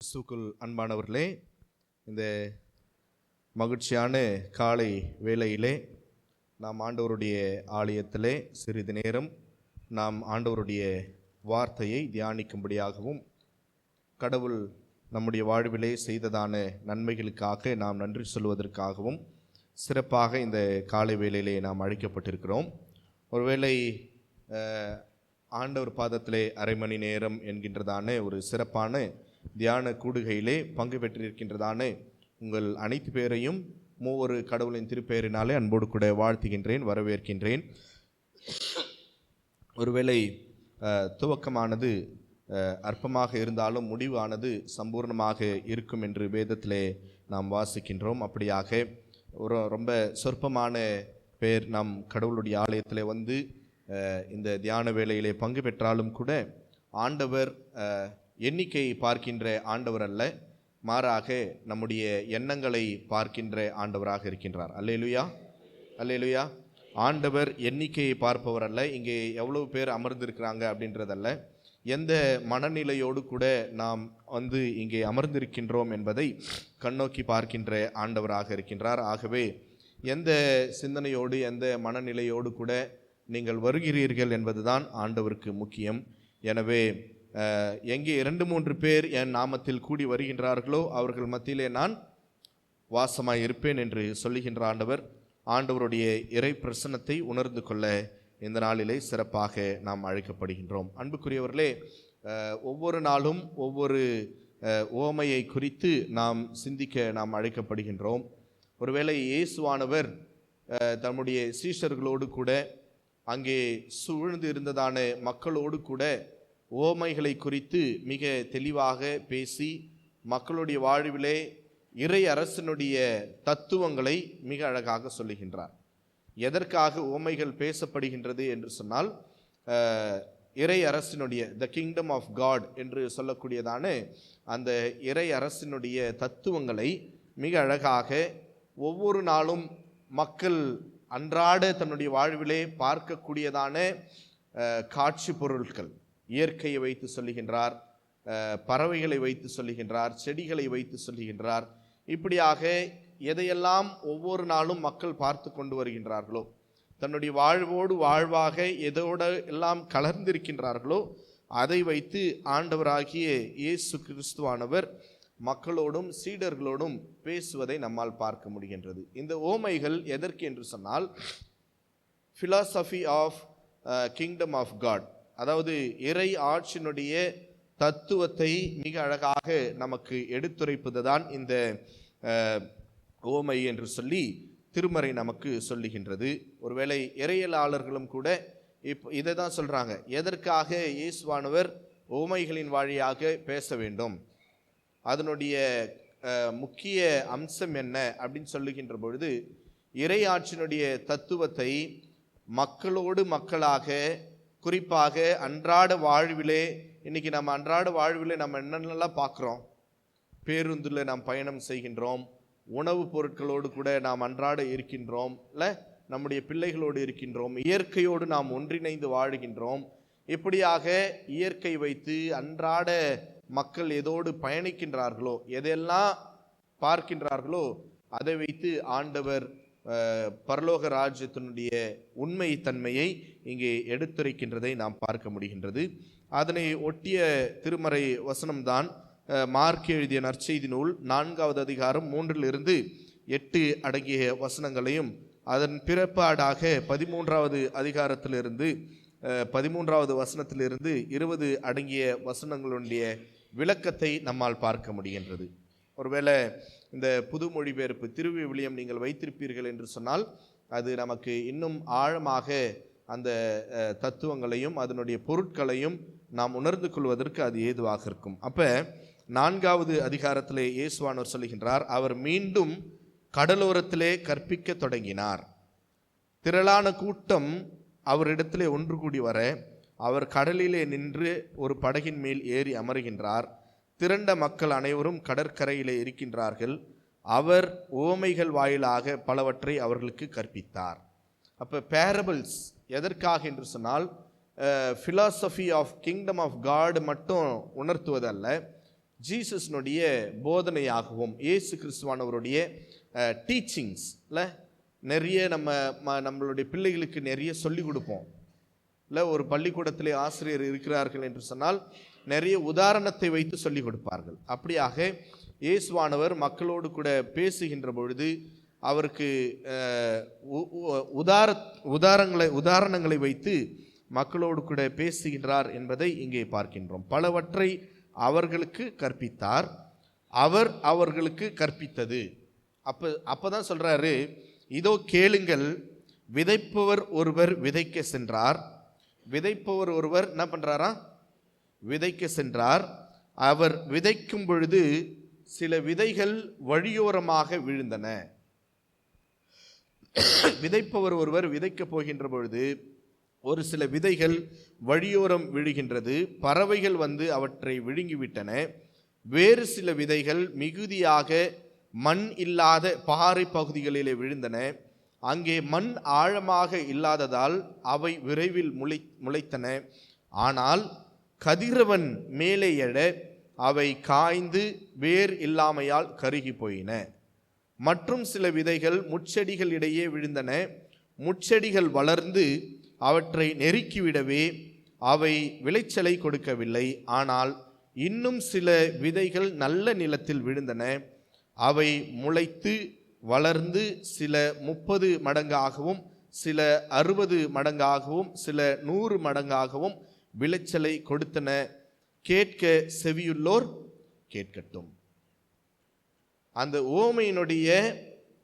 சூக்குள் அன்பானவர்களே இந்த மகிழ்ச்சியான காலை வேளையிலே நாம் ஆண்டவருடைய ஆலயத்திலே சிறிது நேரம் நாம் ஆண்டவருடைய வார்த்தையை தியானிக்கும்படியாகவும் கடவுள் நம்முடைய வாழ்விலே செய்ததான நன்மைகளுக்காக நாம் நன்றி சொல்வதற்காகவும் சிறப்பாக இந்த காலை வேளையிலே நாம் அழைக்கப்பட்டிருக்கிறோம். ஒருவேளை ஆண்டவர் பாதத்திலே அரை மணி நேரம் என்கின்றதான ஒரு சிறப்பான தியான கூடுகையிலே பங்கு பெற்றிருக்கின்றதான உங்கள் அனைத்து பேரையும் மூவொரு கடவுளின் திருப்பெயரினாலே அன்போடு கூட வாழ்த்துகின்றேன் வரவேற்கின்றேன். ஒருவேளை துவக்கமானது அற்பமாக இருந்தாலும் முடிவானது சம்பூர்ணமாக இருக்கும் என்று வேதத்திலே நாம் வாசிக்கின்றோம். அப்படியாக ஒரு ரொம்ப சொற்பமான பேர் நம் கடவுளுடைய ஆலயத்தில் வந்து இந்த தியான வேலையிலே பங்கு பெற்றாலும் கூட ஆண்டவர் எண்ணிக்கையை பார்க்கின்ற ஆண்டவர் அல்ல மாறாக நம்முடைய எண்ணங்களை பார்க்கின்ற ஆண்டவராக இருக்கின்றார். அல்லேலுயா. அல்லேலுயா. ஆண்டவர் எண்ணிக்கையை பார்ப்பவர் அல்ல இங்கே எவ்வளவு பேர் அமர்ந்திருக்கிறாங்க அப்படின்றதல்ல. எந்த மனநிலையோடு கூட நாம் வந்து இங்கே அமர்ந்திருக்கின்றோம் என்பதை கண்ணோக்கி பார்க்கின்ற ஆண்டவராக இருக்கின்றார். ஆகவே எந்த சிந்தனையோடு எந்த மனநிலையோடு கூட நீங்கள் வருகிறீர்கள் என்பதுதான் ஆண்டவருக்கு முக்கியம். எனவே எங்கே இரண்டு மூன்று பேர் என் நாமத்தில் கூடி வருகின்றார்களோ அவர்கள் மத்தியிலே நான் வாசமாக இருப்பேன் என்று சொல்லுகின்ற ஆண்டவர் ஆண்டவருடைய இறை பிரசன்னத்தை உணர்ந்து கொள்ள இந்த நாளிலே சிறப்பாக நாம் அழைக்கப்படுகின்றோம். அன்புக்குரியவர்களே ஒவ்வொரு நாளும் ஒவ்வொரு ஓமையை குறித்து நாம் சிந்திக்க நாம் அழைக்கப்படுகின்றோம். ஒருவேளை இயேசுவானவர் தம்முடைய சீஷர்களோடு கூட அங்கே சூழ்ந்து இருந்ததான மக்களோடு கூட ஓமைகளை குறித்து மிக தெளிவாக பேசி மக்களுடைய வாழ்விலே இறை அரசனுடைய தத்துவங்களை மிக அழகாக சொல்லுகின்றார். எதற்காக ஓமைகள் பேசப்படுகின்றது என்று சொன்னால் இறை அரசினுடைய த கிங்டம் ஆஃப் காட் என்று சொல்லக்கூடியதான அந்த இறை அரசினுடைய தத்துவங்களை மிக அழகாக ஒவ்வொரு நாளும் மக்கள் அன்றாட தன்னுடைய வாழ்விலே பார்க்கக்கூடியதான காட்சி பொருட்கள் இயற்கையை வைத்து சொல்லுகின்றார் பறவைகளை வைத்து சொல்லுகின்றார் செடிகளை வைத்து சொல்லுகின்றார். இப்படியாக எதையெல்லாம் ஒவ்வொரு நாளும் மக்கள் பார்த்து கொண்டு வருகின்றார்களோ தன்னுடைய வாழ்வோடு வாழ்வாக எதோடு எல்லாம் கலர்ந்திருக்கின்றார்களோ அதை வைத்து ஆண்டவராகிய இயேசு கிறிஸ்துவானவர் மக்களோடும் சீடர்களோடும் பேசுவதை நம்மால் பார்க்க முடிகின்றது. இந்த ஓமைகள் எதற்கு என்று சொன்னால் philosophy of kingdom of God அதாவது இறை ஆட்சியினுடைய தத்துவத்தை மிக அழகாக நமக்கு எடுத்துரைப்பது தான் இந்த ஓமை என்று சொல்லி திருமறை நமக்கு சொல்லுகின்றது. ஒருவேளை இறையலாளர்களும் கூட இப்போ இதை தான் சொல்கிறாங்க எதற்காக இயேசுவானவர் ஓமைகளின் வழியாக பேச வேண்டும்? அதனுடைய முக்கிய அம்சம் என்ன அப்படின்னு சொல்லுகின்ற பொழுது இறையாட்சியினுடைய தத்துவத்தை மக்களோடு மக்களாக குறிப்பாக அன்றாட வாழ்விலே இன்றைக்கி நம்ம அன்றாட வாழ்விலே நம்ம என்னென்னலாம் பார்க்குறோம்? பேருந்தில் நாம் பயணம் செய்கின்றோம். உணவுப் பொருட்களோடு கூட நாம் அன்றாட இருக்கின்றோம். இல்லை நம்முடைய பிள்ளைகளோடு இருக்கின்றோம். இயற்கையோடு நாம் ஒன்றிணைந்து வாழுகின்றோம். இப்படியாக இயற்கை வைத்து அன்றாட மக்கள் எதோடு பயணிக்கின்றார்களோ எதெல்லாம் பார்க்கின்றார்களோ அதை வைத்து ஆண்டவர் பரலோக ராஜ்யத்தினுடைய உண்மை தன்மையை இங்கே எடுத்துரைக்கின்றதை நாம் பார்க்க முடிகின்றது. அதனை ஒட்டிய திருமறை வசனம்தான் மார்க் எழுதிய நற்செய்தி நூல் நான்காவது அதிகாரம் மூன்றிலிருந்து எட்டு அடங்கிய வசனங்களையும் அதன் பிறப்பாடாக பதிமூன்றாவது அதிகாரத்திலிருந்து பதிமூன்றாவது வசனத்திலிருந்து இருபது அடங்கிய வசனங்களுடைய விளக்கத்தை நம்மால் பார்க்க முடிகின்றது. ஒருவேளை இந்த புது மொழிபெயர்ப்பு திருவிவிலியம் நீங்கள் வைத்திருப்பீர்கள் என்று சொன்னால் அது நமக்கு இன்னும் ஆழமாக அந்த தத்துவங்களையும் அதனுடைய பொருட்களையும் நாம் உணர்ந்து கொள்வதற்கு அது ஏதுவாக இருக்கும். அப்போ நான்காவது அதிகாரத்திலே இயேசுவானவர் சொல்லுகின்றார் அவர் மீண்டும் கடலோரத்திலே கற்பிக்க தொடங்கினார். திரளான கூட்டம் அவரிடத்திலே ஒன்று கூடி வர அவர் கடலிலே நின்று ஒரு படகின் மேல் ஏறி அமருகின்றார். திரண்ட மக்கள் அனைவரும் கடற்கரையிலே இருக்கின்றார்கள். அவர் ஓமைகள் வாயிலாக பலவற்றை அவர்களுக்கு கற்பித்தார். அப்போ பேரபிள்ஸ் எதற்காக என்று சொன்னால் ஃபிலாசபி ஆஃப் கிங்டம் ஆஃப் காடு மட்டும் உணர்த்துவதல்ல. ஜீசஸ்னுடைய போதனையாகவும் இயேசு கிறிஸ்துவானவருடைய டீச்சிங்ஸில் நிறைய நம்ம ம- நம்மளுடைய பிள்ளைகளுக்கு நிறைய சொல்லிக் கொடுப்போம். இல்லை ஒரு பள்ளிக்கூடத்திலே ஆசிரியர் இருக்கிறார்கள் என்று சொன்னால் நிறைய உதாரணத்தை வைத்து சொல்லிக் கொடுப்பார்கள். அப்படியாக இயேசுவானவர் மக்களோடு கூட பேசுகின்ற பொழுது அவருக்கு உ- உதார உதாரணங்களை உதாரணங்களை வைத்து மக்களோடு கூட பேசுகின்றார் என்பதை இங்கே பார்க்கின்றோம். பலவற்றை அவர்களுக்கு கற்பித்தார். அவர் அவர்களுக்கு கற்பித்தது. அப்போ அப்போ தான் சொல்கிறாரு இதோ கேளுங்கள் விதைப்பவர் ஒருவர் விதைக்க சென்றார். விதைப்பவர் ஒருவர் என்ன பண்ணுறாரா விதைக்க சென்றார். அவர் விதைக்கும் பொழுது சில விதைகள் வழியோரமாக விழுந்தன. விதைப்பவர் ஒருவர் விதைக்கப் போகின்ற பொழுது ஒரு சில விதைகள் வழியோரம் விழுகின்றது. பறவைகள் வந்து அவற்றை விழுங்கிவிட்டன. வேறு சில விதைகள் மிகுதியாக மண் இல்லாத பாறை பகுதிகளிலே விழுந்தன. அங்கே மண் ஆழமாக இல்லாததால் அவை விரைவில் முளை முளைத்தன. ஆனால் கதிரவன் மேலே எழ அவை காய்ந்து வேர் இல்லாமையால் கருகி போயின. மற்றும் சில விதைகள் முட்செடிகள் இடையே விழுந்தன. முட்செடிகள் வளர்ந்து அவற்றை நெருக்கிவிடவே அவை விளைச்சலை கொடுக்கவில்லை. ஆனால் இன்னும் சில விதைகள் நல்ல நிலத்தில் விழுந்தன. அவை முளைத்து வளர்ந்து சில முப்பது மடங்காகவும் சில அறுபது மடங்காகவும் சில நூறு மடங்காகவும் விளைச்சலை கொடுத்தன. கேட்க செவியுள்ளோர் கேட்கட்டும். அந்த ஓமையினுடைய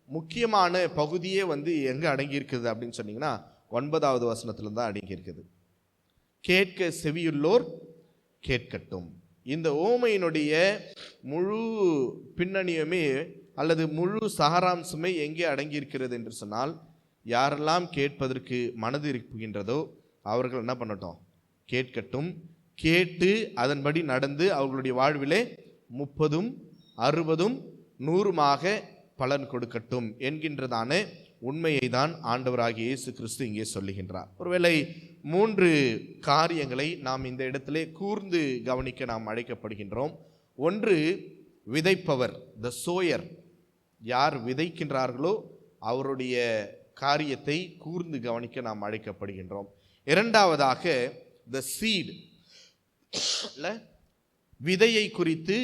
முக்கியமான பகுதியே வந்து எங்கே அடங்கியிருக்குது அப்படின்னு சொன்னீங்கன்னா ஒன்பதாவது வசனத்தில் தான் அடங்கியிருக்குது. கேட்க செவியுள்ளோர் கேட்கட்டும். இந்த ஓமையினுடைய முழு பின்னணியுமே அல்லது முழு சாராம்சமே எங்கே அடங்கியிருக்கிறது என்று சொன்னால் யாரெல்லாம் கேட்பதற்கு மனது இருக்கின்றதோ அவர்கள் என்ன பண்ணட்டும்? கேட்கட்டும். கேட்டு அதன்படி நடந்து அவர்களுடைய வாழ்விலே முப்பதும் அறுபதும் நூறுமாக பலன் கொடுக்கட்டும் என்கின்றதான உண்மையை தான் ஆண்டவராகிய இயேசு கிறிஸ்து இங்கே சொல்லுகின்றார். ஒருவேளை மூன்று காரியங்களை நாம் இந்த இடத்திலே கூர்ந்து கவனிக்க நாம் அழைக்கப்படுகின்றோம். ஒன்று விதைப்பவர் த சோயர் யார் விதைக்கின்றார்களோ அவருடைய காரியத்தை கூர்ந்து கவனிக்க நாம் அழைக்கப்படுகின்றோம். இரண்டாவதாக த சீட் விதையை குறித்து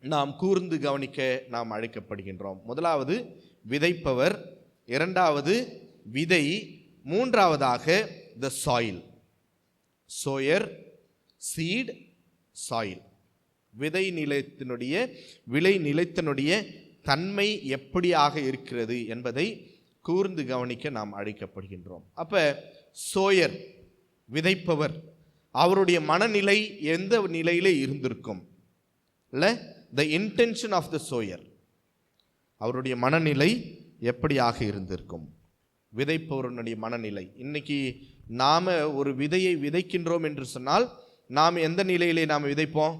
நாம் கூர்ந்து கவனிக்க நாம் அழைக்கப்படுகின்றோம். முதலாவது விதைப்பவர். இரண்டாவது விதை. மூன்றாவதாக the soil sower seed soil விதை நிலையத்தினுடைய விளை நிலைத்தினுடைய தன்மை எப்படியாக இருக்கிறது என்பதை கூர்ந்து கவனிக்க நாம் அழைக்கப்படுகின்றோம். அப்போ சோயர் விதைப்பவர். அவருடைய மனநிலை எந்த நிலையிலே இருந்திருக்கும்? இல்லை the intention of the sower அவருடைய மனநிலை எப்படியாக இருந்திருக்கும்? விதைப்பவருடைய மனநிலை. இன்னைக்கு நாம் ஒரு விதையை விதைக்கின்றோம் என்று சொன்னால் நாம் எந்த நிலையிலே நாம் விதைப்போம்?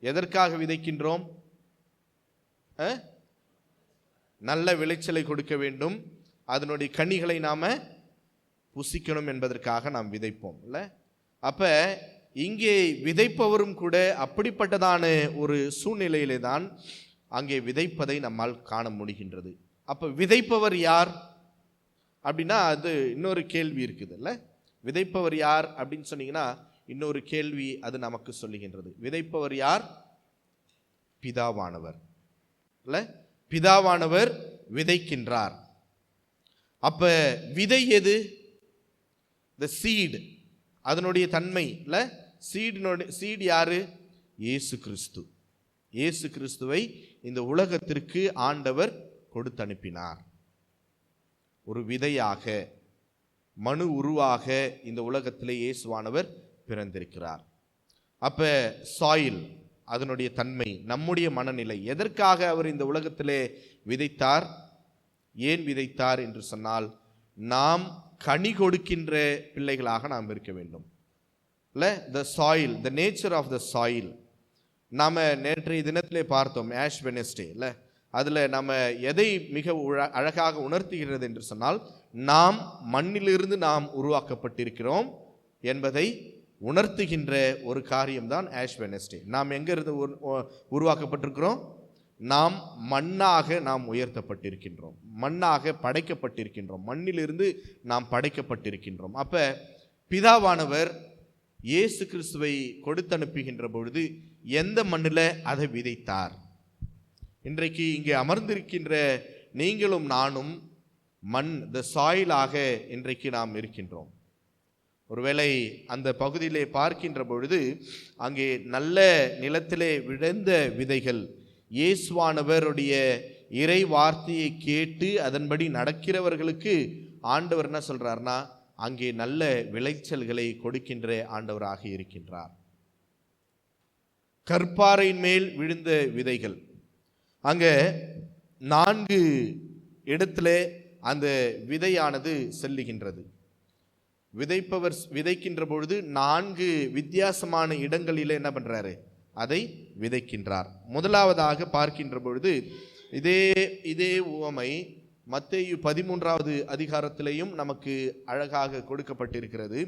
எதற்காக விதைக்கின்றோம்? நல்ல விளைச்சலை கொடுக்க வேண்டும். அதனுடைய கனிகளை நாம் புசிக்கணும் என்பதற்காக நாம் விதைப்போம் இல்லை? அப்போ இங்கே விதைப்பவரும் கூட அப்படிப்பட்டதான ஒரு சூழ்நிலையிலே தான் அங்கே விதைப்பதை நம்மால் காண முடிகின்றது. அப்போ விதைப்பவர் யார்? அப்படின்னா அது இன்னொரு கேள்வி இருக்குதுல்ல விதைப்பவர் யார் அப்படின்னு சொன்னீங்கன்னா இன்னொரு கேள்வி அது நமக்கு சொல்லுகின்றது. விதைப்பவர் யார்? பிதாவானவர் இல்லை? பிதாவானவர் விதைக்கின்றார். அப்போ விதை எது? த சீடு அதனுடைய தன்மை. இல்லை சீடினுடைய சீடு யார்? இயேசு கிறிஸ்து. இயேசு கிறிஸ்துவை இந்த உலகத்திற்கு ஆண்டவர் கொடுத்து அனுப்பினார் ஒரு விதையாக மனு உருவாக இந்த உலகத்தில் இயேசுவானவர் பிறந்திருக்கிறார். அப்போ சாயில் அதனுடைய தன்மை நம்முடைய மனநிலை எதற்காக அவர் இந்த உலகத்திலே விதைத்தார்? ஏன் விதைத்தார் என்று சொன்னால் நாம் கனி கொடுக்கின்ற பிள்ளைகளாக நாம் இருக்க வேண்டும். இல்லை the soil the nature of the soil நாம் நேற்றைய தினத்திலே பார்த்தோம் ஆஷ் வெனஸ்டே இல்லை? அதில் நம்ம எதை மிக உழ- அழகாக உணர்த்துகிறது என்று சொன்னால் நாம் மண்ணிலிருந்து நாம் உருவாக்கப்பட்டிருக்கிறோம் என்பதை உணர்த்துகின்ற ஒரு காரியம்தான் ஆஷ் வெனஸ்டே நாம் எங்கேருந்து உரு- உருவாக்கப்பட்டிருக்கிறோம்? நாம் மண்ணாக நாம் உயர்த்தப்பட்டிருக்கின்றோம். மண்ணாக படைக்கப்பட்டிருக்கின்றோம். மண்ணிலிருந்து நாம் படைக்கப்பட்டிருக்கின்றோம். அப்போ பிதாவானவர் இயேசு கிறிஸ்துவை கொடுத்தனுப்புகின்ற பொழுது எந்த மண்ணில் அதை விதைத்தார்? இன்றைக்கு இங்கே அமர்ந்திருக்கின்ற நீங்களும் நானும் மண் த சாயிலாக இன்றைக்கு நாம் இருக்கின்றோம். ஒருவேளை அந்த பகுதியிலே பார்க்கின்ற பொழுது அங்கே நல்ல நிலத்திலே விழுந்த விதைகள் இயேசுவானவருடைய இறை வார்த்தையை கேட்டு அதன்படி நடக்கிறவர்களுக்கு ஆண்டவர் என்ன சொல்கிறார்னா அங்கே நல்ல விளைச்சல்களை கொடுக்கின்ற ஆண்டவராக இருக்கின்றார். கற்பாறையின் மேல் விழுந்த விதைகள். அங்கே நான்கு இடத்துல அந்த விதையானது செல்லுகின்றது. விதைப்பவர் விதைக்கின்ற பொழுது நான்கு வித்தியாசமான இடங்களில் என்ன பண்ணுறாரு அதை விதைக்கின்றார். முதலாவதாக பார்க்கின்ற பொழுது இதே இதே உவமை மத்தேயு பதிமூன்றாவது அதிகாரத்திலையும் நமக்கு அழகாக கொடுக்கப்பட்டிருக்கிறது.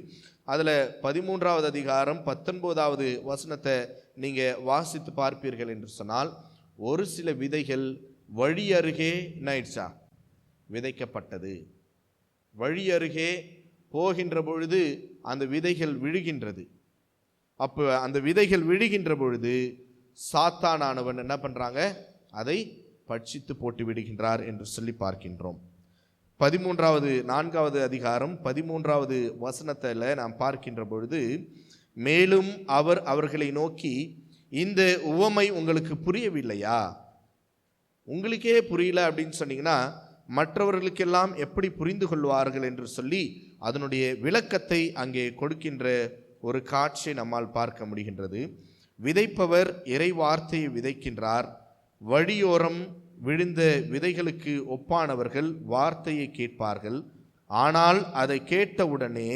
அதில் பதிமூன்றாவது அதிகாரம் பத்தொன்பதாவது வசனத்தை நீங்கள் வாசித்து பார்ப்பீர்கள் என்று சொன்னால் ஒரு சில விதைகள் வழி அருகே நைட்ஸா விதைக்கப்பட்டது. வழி அருகே போகின்ற பொழுது அந்த விதைகள் விழுகின்றது. அப்போ அந்த விதைகள் விழுகின்ற பொழுது சாத்தானானவன் என்ன பண்ணுறாங்க அதை பட்சித்து போட்டு விடுகின்றார் என்று சொல்லி பார்க்கின்றோம். பதிமூன்றாவது நான்காவது அதிகாரம் பதிமூன்றாவது வசனத்தில் நாம் பார்க்கின்ற பொழுது மேலும் அவர் அவர்களை நோக்கி இந்த உவமை உங்களுக்கு புரியவில்லையா? உங்களுக்கே புரியல அப்படின்னு சொன்னீங்கன்னா மற்றவர்களுக்கெல்லாம் எப்படி புரிந்து கொள்வார்கள் என்று சொல்லி அதனுடைய விளக்கத்தை அங்கே கொடுக்கின்ற ஒரு காட்சியை நம்மால் பார்க்க முடிகின்றது. விதைப்பவர் இறை வார்த்தையை விதைக்கின்றார். வழியோரம் விழுந்த விதைகளுக்கு ஒப்பானவர்கள் வார்த்தையை கேட்பார்கள். ஆனால் அதை கேட்டவுடனே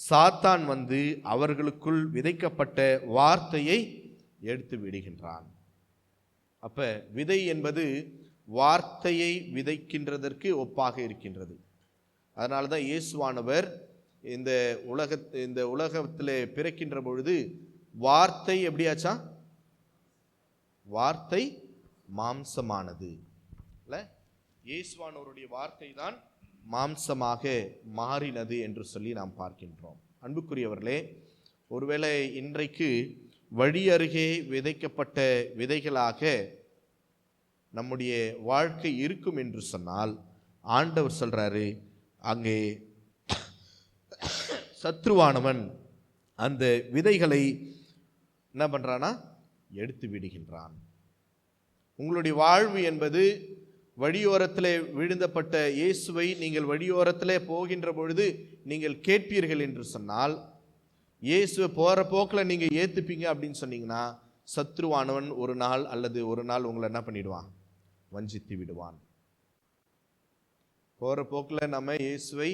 சாத்தான் வந்து அவர்களுக்குள் விதைக்கப்பட்ட வார்த்தையை எடுத்து விடுகின்றான். அப்போ விதை என்பது வார்த்தையை விதைக்கின்றதற்கு ஒப்பாக இருக்கின்றது. அதனால தான் இயேசுவானவர் இந்த உலக இந்த உலகத்தில் பிறக்கின்ற பொழுது வார்த்தை எப்படியாச்சா? வார்த்தை மாம்சமானது. இல்லை? இயேசுவானோருடைய வார்த்தை தான் மாம்சமாக மாறினது என்று சொல்லி நாம் பார்க்கின்றோம். அன்புக்குரியவர்களே ஒருவேளை இன்றைக்கு வழி அருகே விதைக்கப்பட்ட விதைகளாக நம்முடைய வாழ்க்கை இருக்கும் என்று சொன்னால் ஆண்டவர் சொல்கிறாரு அங்கே சத்ருவானவன் அந்த விதைகளை என்ன பண்ணுறான்னா எடுத்து விடுகின்றான். உங்களுடைய வாழ்வு என்பது வழியோரத்தில் விழுந்தப்பட்ட இயேசுவை நீங்கள் வழியோரத்தில் போகின்ற பொழுது நீங்கள் கேட்பீர்கள் என்று சொன்னால் இயேசுவை போகிற போக்கில் நீங்கள் ஏற்றுப்பீங்க அப்படின்னு சொன்னீங்கன்னா சத்ருவானவன் ஒரு நாள் அல்லது ஒரு நாள் உங்களை என்ன பண்ணிடுவான்? வஞ்சித்து விடுவான். போகிற போக்கில் நம்ம இயேசுவை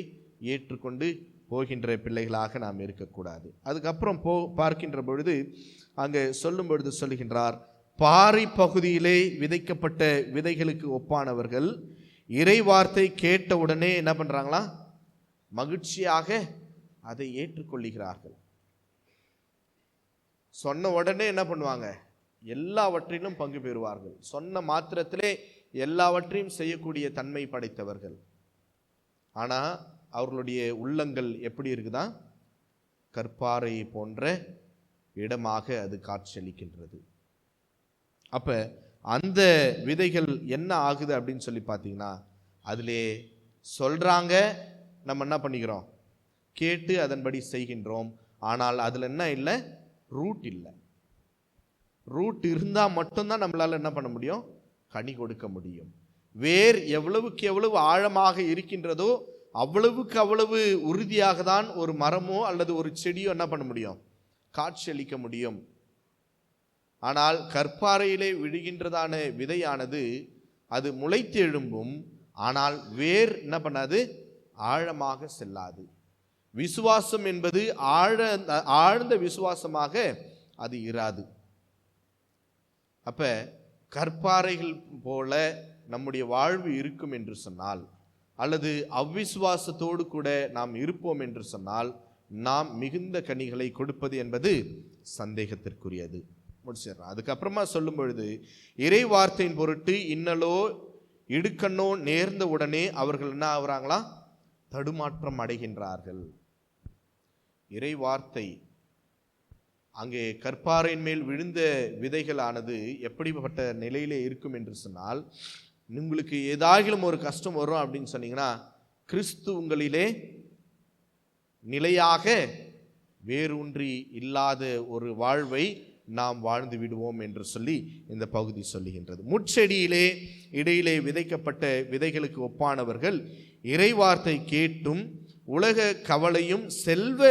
ஏற்றுக்கொண்டு போகின்ற பிள்ளைகளாக நாம் இருக்கக்கூடாது. அதுக்கப்புறம் போ பார்க்கின்ற பொழுது அங்கே சொல்லும் பொழுது சொல்கின்றார் பாறை பகுதியிலே விதைக்கப்பட்ட விதைகளுக்கு ஒப்பானவர்கள் இறை வார்த்தை கேட்ட உடனே என்ன பண்ணுறாங்களா மகிழ்ச்சியாக அதை ஏற்றுக்கொள்ளுகிறார்கள். சொன்ன உடனே என்ன பண்ணுவாங்க? எல்லாவற்றிலும் பங்கு பெறுவார்கள். சொன்ன மாத்திரத்திலே எல்லாவற்றையும் செய்யக்கூடிய தன்மை படைத்தவர்கள். ஆனால் அவர்களுடைய உள்ளங்கள் எப்படி இருக்குதா? கற்பாறை போன்ற இடமாக அது காட்சியளிக்கின்றது. அப்போ அந்த விதைகள் என்ன ஆகுது அப்படின்னு சொல்லி பார்த்தீங்கன்னா அதிலே சொல்கிறாங்க நம்ம என்ன பண்ணிக்கிறோம்? கேட்டு அதன்படி செய்கின்றோம். ஆனால் அதில் என்ன இல்லை? ரூட் இல்லை. ரூட் இருந்தால் மட்டும்தான் நம்மளால் என்ன பண்ண முடியும்? கனி கொடுக்க முடியும். வேர் எவ்வளவுக்கு எவ்வளவு ஆழமாக இருக்கின்றதோ அவ்வளவுக்கு அவ்வளவு உறுதியாக தான் ஒரு மரமோ அல்லது ஒரு செடியோ என்ன பண்ண முடியும்? காட்சியளிக்க முடியும். ஆனால் கற்பாறையிலே விழுகின்றதான விதையானது அது முளைத்து எழும்பும் ஆனால் வேர் என்ன பண்ணாது? ஆழமாக செல்லாது. விசுவாசம் என்பது ஆழ ஆழ்ந்த விசுவாசமாக அது இராது. அப்போ கற்பாறைகள் போல நம்முடைய வாழ்வு இருக்கும் என்று சொன்னால் அல்லது அவ்விசுவாசத்தோடு கூட நாம் இருப்போம் என்று சொன்னால் நாம் மிகுந்த கனிகளை கொடுப்பது என்பது சந்தேகத்திற்குரியது. முடிச்சிடுறோம் அதுக்கப்புறமா சொல்லும் பொழுது இறை வார்த்தையின் பொருட்டு இன்னலோ இடுக்கண்ணோ நேர்ந்த உடனே அவர்கள் என்ன ஆகுறாங்களா? தடுமாற்றம் அடைகின்றார்கள். இறை வார்த்தை அங்கே கற்பாறையின் மேல் விழுந்த விதைகளானது எப்படிப்பட்ட நிலையிலே இருக்கும் என்று சொன்னால் உங்களுக்கு ஏதாகிலும் ஒரு கஷ்டம் வரும் அப்படின்னு சொன்னீங்கன்னா கிறிஸ்து உங்களிலே நிலையாக வேரூன்றி இல்லாத ஒரு வாழ்வை நாம் வாழ்ந்து விடுவோம் என்று சொல்லி இந்த பகுதி சொல்லுகின்றது. முட்செடியிலே இடையிலே விதைக்கப்பட்ட விதைகளுக்கு ஒப்பானவர்கள் இறைவார்த்தை கேட்டும் உலக கவலையும் செல்வ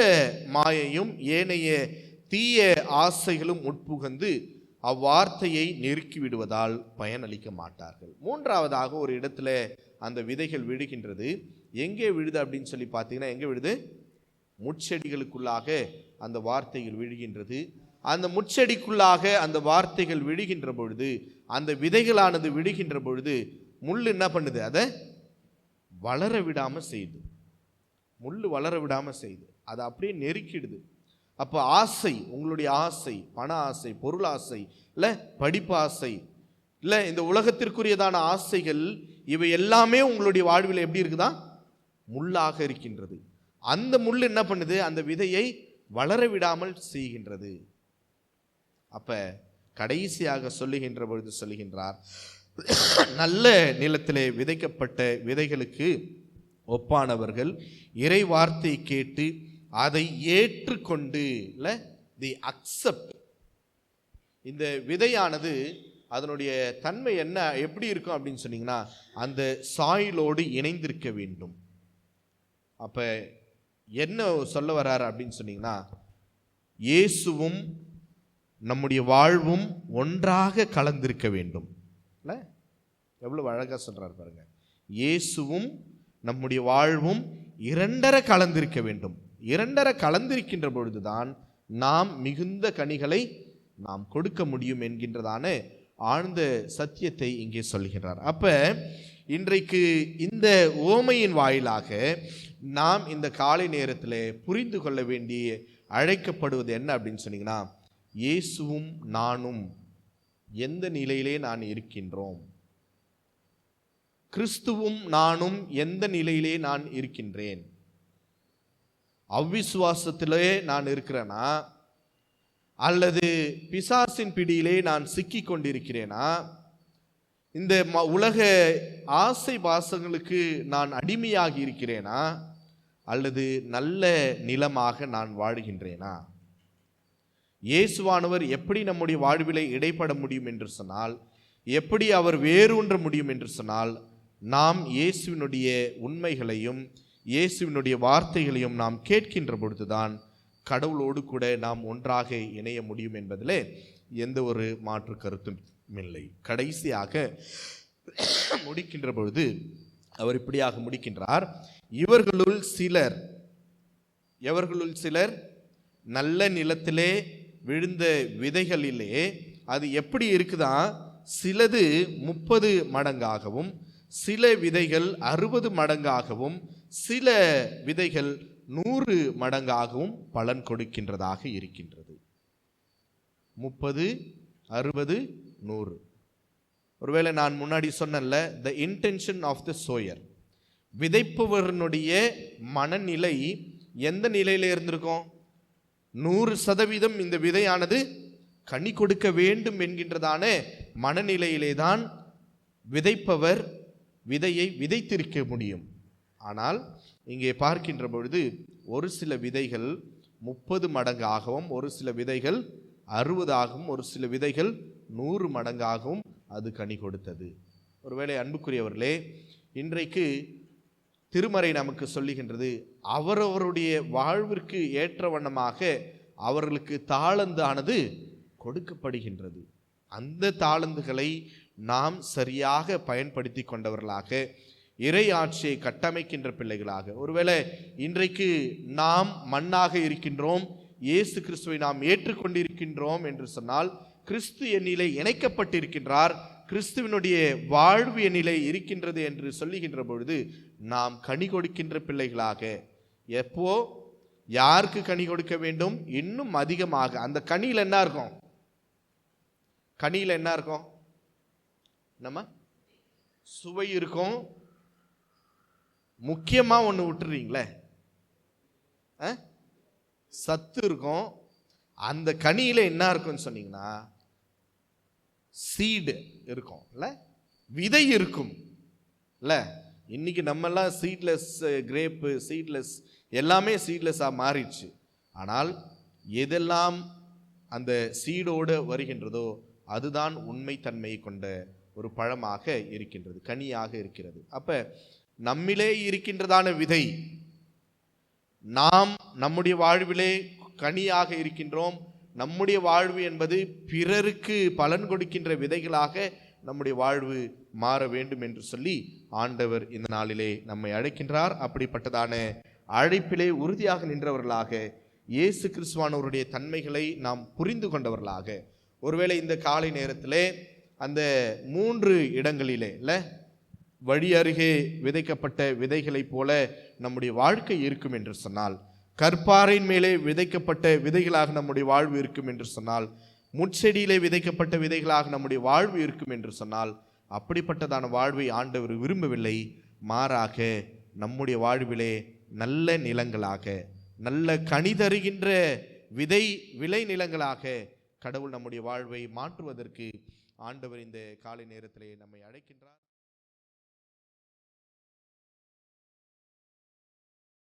மாயையும் ஏனைய தீய ஆசைகளும் உட்புகந்து அவ்வார்த்தையை நெருக்கி விடுவதால் பயனளிக்க மாட்டார்கள் மூன்றாவதாக ஒரு இடத்துல அந்த விதைகள் விழுகின்றது. எங்கே விழுது அப்படின்னு சொல்லி பார்த்தீங்கன்னா எங்கே விழுது? முட்செடிகளுக்குள்ளாக அந்த வார்த்தைகள் விழுகின்றது. அந்த முட்செடிக்குள்ளாக அந்த வார்த்தைகள் விழுகின்ற பொழுது அந்த விதைகளானது விழுகின்ற பொழுது முள் என்ன பண்ணுது? அதை வளர விடாமல் செய்யுது. முள் வளர விடாமல் செய்யுது. அதை அப்படியே நெருக்கிடுது. அப்போ ஆசை உங்களுடைய ஆசை பண ஆசை பொருள் ஆசை இல்லை படிப்பு ஆசை இல்லை இந்த உலகத்திற்குரியதான ஆசைகள் இவை எல்லாமே உங்களுடைய வாழ்வில் எப்படி இருக்குதா? முள்ளாக இருக்கின்றது. அந்த முள் என்ன பண்ணுது? அந்த விதையை வளர விடாமல் செய்கின்றது. அப்போ கடைசியாக சொல்லுகின்ற பொழுது சொல்லுகின்றார் நல்ல நிலத்திலே விதைக்கப்பட்ட விதைகளுக்கு ஒப்பானவர்கள் இறை வார்த்தை கேட்டு அதை ஏற்றுக்கொண்டு இல்லை தி அக்செப்ட் இந்த விதையானது அதனுடைய தன்மை என்ன எப்படி இருக்கும் அப்படின்னு சொன்னீங்கன்னா அந்த சாயிலோடு இணைந்திருக்க வேண்டும். அப்போ என்ன சொல்ல வர்றாரு அப்படின்னு சொன்னீங்கன்னா இயேசுவும் நம்முடைய வாழ்வும் ஒன்றாக கலந்திருக்க வேண்டும். இல்லை? எவ்வளோ அழகாக சொல்கிறார் பாருங்கள் இயேசுவும் நம்முடைய வாழ்வும் இரண்டரை கலந்திருக்க வேண்டும். இரண்டரை கலந்திருக்கின்ற பொழுதுதான் நாம் மிகுந்த கனிகளை நாம் கொடுக்க முடியும் என்கின்றதான ஆழ்ந்த சத்தியத்தை இங்கே சொல்கிறார் அப்போ இன்றைக்கு இந்த ஓமையின் வாயிலாக நாம் இந்த காலை நேரத்தில் புரிந்து கொள்ள வேண்டிய அழைக்கப்படுவது என்ன அப்படின்னு சொன்னீங்கன்னா இயேசுவும் நானும் எந்த நிலையிலே நான் இருக்கின்றோம்? கிறிஸ்துவும் நானும் எந்த நிலையிலே நான் இருக்கின்றேன்? அவ்விசுவாசத்திலே நான் இருக்கிறேனா? அல்லது பிசாசின் பிடியிலே நான் சிக்கி கொண்டிருக்கிறேனா இந்த ம உலக ஆசை பாசங்களுக்கு நான் அடிமையாகி இருக்கிறேனா? அல்லது நல்ல நிலமாக நான் வாழுகின்றேனா? இயேசுவானவர் எப்படி நம்முடைய வாழ்விலை இடைப்பட முடியும் என்று சொன்னால் எப்படி அவர் வேரூன்ற முடியும் என்று சொன்னால் நாம் இயேசுவினுடைய உண்மைகளையும் இயேசுவினுடைய வார்த்தைகளையும் நாம் கேட்கின்ற பொழுதுதான் கடவுளோடு கூட நாம் ஒன்றாக இணைய முடியும் என்பதிலே எந்த ஒரு மாற்று கருத்தும் இல்லை. கடைசியாக முடிக்கின்ற பொழுது அவர் இப்படியாக முடிக்கின்றார். இவர்களுள் சிலர் எவர்களுள் சிலர் நல்ல நிலத்திலே விழுந்த விதைகளிலே அது எப்படி இருக்குதா? சிலது முப்பது மடங்காகவும் சில விதைகள் அறுபது மடங்காகவும் சில விதைகள் நூறு மடங்காகவும் பலன் கொடுக்கின்றதாக இருக்கின்றது. முப்பது அறுபது நூறு. ஒருவேளை நான் முன்னாடி சொன்னேன்ல the intention of the sower விதைப்பவரனுடைய மனநிலை எந்த நிலையில் இருந்திருக்கும்? நூறு சதவீதம் இந்த விதையானது கனி கொடுக்க வேண்டும் என்கின்றதான மனநிலையிலே தான் விதைப்பவர் விதையை விதைத்திருக்க முடியும். ஆனால் இங்கே பார்க்கின்ற பொழுது ஒரு சில விதைகள் முப்பது மடங்காகவும் ஒரு சில விதைகள் அறுபதாகவும் ஒரு சில விதைகள் நூறு மடங்காகவும் அது கனி கொடுத்தது. ஒருவேளை அன்புக்குரியவர்களே இன்றைக்கு திருமறை நமக்கு சொல்லுகின்றது அவரவருடைய வாழ்விற்கு ஏற்ற வண்ணமாக அவர்களுக்கு தாளந்தானது கொடுக்கப்படுகின்றது. அந்த தாளந்துகளை நாம் சரியாக பயன்படுத்தி கொண்டவர்களாக இறை ஆட்சியை கட்டமைக்கின்ற பிள்ளைகளாக. ஒருவேளை இன்றைக்கு நாம் மண்ணாக இருக்கின்றோம் இயேசு கிறிஸ்துவை நாம் ஏற்றுக்கொண்டிருக்கின்றோம் என்று சொன்னால் கிறிஸ்து எண்ணிலே இணைக்கப்பட்டிருக்கின்றார் கிறிஸ்துவினுடைய வாழ்வு எண்ணிலே இருக்கின்றது என்று சொல்லுகின்ற பொழுது நாம் கனி கொடுக்கின்ற பிள்ளைகளாக. எப்போ? யாருக்கு கனி கொடுக்க வேண்டும்? இன்னும் அதிகமாக. அந்த கனியில் என்ன இருக்கும்? கனியில் என்ன இருக்கும்? நம்ம சுவை இருக்கும். முக்கியமாக ஒன்று விட்டுறீங்களே? ஆ? சத்து இருக்கும். அந்த கனியில் என்ன இருக்கும்னு சொன்னீங்கன்னா சீடு இருக்கும் இல்லை? விதை இருக்கும் இல்லை? இன்றைக்கி நம்மெல்லாம் சீட்லெஸ் கிரேப்பு சீட்லெஸ் எல்லாமே சீட்லெஸ்ஸாக மாறிடுச்சு. ஆனால் எதெல்லாம் அந்த சீடோடு வருகின்றதோ அதுதான் உண்மைத்தன்மையை கொண்ட ஒரு பழமாக இருக்கின்றது கனியாக இருக்கிறது. அப்போ நம்மிலே இருக்கின்றதான விதை. நாம் நம்முடைய வாழ்விலே கனியாக இருக்கின்றோம். நம்முடைய வாழ்வு என்பது பிறருக்கு பலன் கொடுக்கின்ற விதைகளாக நம்முடைய வாழ்வு மாற வேண்டும் என்று சொல்லி ஆண்டவர் இந்த நாளிலே நம்மை அழைக்கின்றார். அப்படிப்பட்டதான அழைப்பிலே உறுதியாக நின்றவர்களாக இயேசு கிறிஸ்துவானவருடைய தன்மைகளை நாம் புரிந்து கொண்டவர்களாக ஒருவேளை இந்த காலை நேரத்திலே அந்த மூன்று இடங்களிலே இல்லை? வழி அருகே விதைக்கப்பட்ட விதைகளைப் போல நம்முடைய வாழ்க்கை இருக்கும் என்று சொன்னால் கற்பாறையின் மேலே விதைக்கப்பட்ட விதைகளாக நம்முடைய வாழ்வு இருக்கும் என்று சொன்னால் முட்செடியிலே விதைக்கப்பட்ட விதைகளாக நம்முடைய வாழ்வு இருக்கும் என்று சொன்னால் அப்படிப்பட்டதான வாழ்வை ஆண்டவர் விரும்பவில்லை. மாறாக நம்முடைய வாழ்விலே நல்ல நிலங்களாக நல்ல கனி தருகின்ற விதை விளை நிலங்களாக கடவுள் நம்முடைய வாழ்வை மாற்றுவதற்கு ஆண்டவர் இந்த காலை நேரத்திலே நம்மை அழைக்கின்றார்.